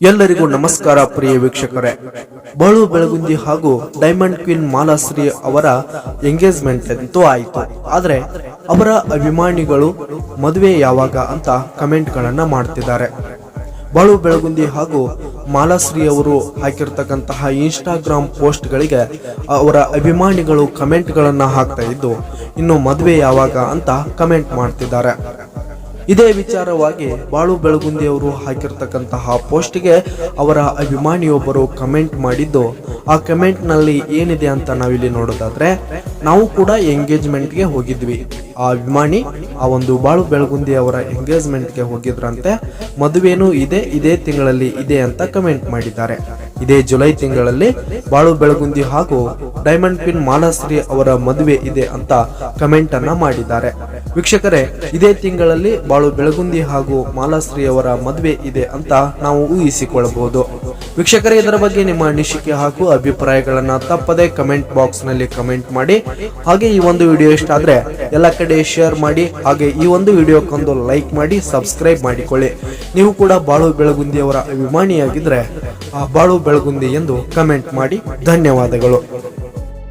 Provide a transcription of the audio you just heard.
ಎಲ್ಲರಿಗೂ ನಮಸ್ಕಾರ ಪ್ರಿಯ ವೀಕ್ಷಕರೇ. ಬಾಳು ಬೆಳಗುಂದಿ ಹಾಗೂ ಡೈಮಂಡ್ ಕ್ವೀನ್ ಮಾಲಾಶ್ರೀ ಅವರ ಎಂಗೇಜ್ಮೆಂಟ್ ಅಂತೂ ಆಯಿತು. ಆದರೆ ಅವರ ಅಭಿಮಾನಿಗಳು ಮದುವೆ ಯಾವಾಗ ಅಂತ ಕಮೆಂಟ್ ಗಳನ್ನ ಮಾಡ್ತಿದ್ದಾರೆ. ಬಾಳು ಬೆಳಗುಂದಿ ಹಾಗೂ ಮಾಲಾಶ್ರೀ ಅವರು ಹಾಕಿರ್ತಕ್ಕಂತಹ ಇನ್ಸ್ಟಾಗ್ರಾಮ್ ಪೋಸ್ಟ್ಗಳಿಗೆ ಅವರ ಅಭಿಮಾನಿಗಳು ಕಮೆಂಟ್ಗಳನ್ನು ಹಾಕ್ತಾ ಇದ್ದು, ಇನ್ನು ಮದುವೆ ಯಾವಾಗ? ಅಂತ ಕಮೆಂಟ್ ಮಾಡ್ತಿದ್ದಾರೆ. ಇದೇ ವಿಚಾರವಾಗಿ ಬಾಳು ಬೆಳಗುಂದಿ ಅವರು ಹಾಕಿರ್ತಕ್ಕಂತಹ ಪೋಸ್ಟ್ಗೆ ಅವರ ಅಭಿಮಾನಿಯೊಬ್ಬರು ಕಮೆಂಟ್ ಮಾಡಿದ್ದು, ಆ ಕಮೆಂಟ್ನಲ್ಲಿ ಏನಿದೆ ಅಂತ ನಾವಿಲ್ಲಿ ನೋಡೋದಾದ್ರೆ, ನಾವು ಕೂಡ ಎಂಗೇಜ್ಮೆಂಟ್ಗೆ ಹೋಗಿದ್ವಿ. ಆ ಅಭಿಮಾನಿ, ಆ ಒಂದು ಬಾಳು ಬೆಳಗುಂದಿ ಅವರ ಎಂಗೇಜ್ಮೆಂಟ್ಗೆ ಹೋಗಿದ್ರಂತೆ, ಮದುವೆನೂ ಇದೆ, ಇದೇ ತಿಂಗಳಲ್ಲಿ ಇದೆ ಅಂತ ಕಮೆಂಟ್ ಮಾಡಿದ್ದಾರೆ. ಇದೇ ಜುಲೈ ತಿಂಗಳಲ್ಲಿ ಬಾಳು ಬೆಳಗುಂದಿ ಹಾಗೂ ಡೈಮಂಡ್ ಪಿನ್ ಮಾಲಾಶ್ರೀ ಅವರ ಮದುವೆ ಇದೆ ಅಂತ ಕಮೆಂಟ್ ಅನ್ನ ಮಾಡಿದ್ದಾರೆ. ವೀಕ್ಷಕರೇ, ಇದೇ ತಿಂಗಳಲ್ಲಿ ಬಾಳು ಬೆಳಗುಂದಿ ಹಾಗೂ ಮಾಲಾಶ್ರೀ ಅವರ ಮದುವೆ ಇದೆ ಅಂತ ನಾವು ಊಹಿಸಿಕೊಳ್ಳಬಹುದು ವೀಕ್ಷಕರೇ, ಇದರ ಬಗ್ಗೆ ನಿಮ್ಮ ಅನಿಸಿಕೆ ಹಾಗೂ ಅಭಿಪ್ರಾಯಗಳನ್ನ ತಪ್ಪದೆ ಕಮೆಂಟ್ ಬಾಕ್ಸ್ನಲ್ಲಿ ಕಮೆಂಟ್ ಮಾಡಿ. ಹಾಗೆ ಈ ಒಂದು ವಿಡಿಯೋ ಇಷ್ಟ ಆದ್ರೆ ಎಲ್ಲ ಕಡೆ ಶೇರ್ ಮಾಡಿ, ಹಾಗೆ ಈ ಒಂದು ವಿಡಿಯೋಕ್ಕೊಂದು ಲೈಕ್ ಮಾಡಿ, ಸಬ್ಸ್ಕ್ರೈಬ್ ಮಾಡಿಕೊಳ್ಳಿ. ನೀವು ಕೂಡ ಬಾಳು ಬೆಳಗುಂದಿ ಅವರ ಅಭಿಮಾನಿಯಾಗಿದ್ರೆ ಆ ಬಾಳು ಬೆಳಗುಂದಿ ಎಂದು ಕಮೆಂಟ್ ಮಾಡಿ. ಧನ್ಯವಾದಗಳು.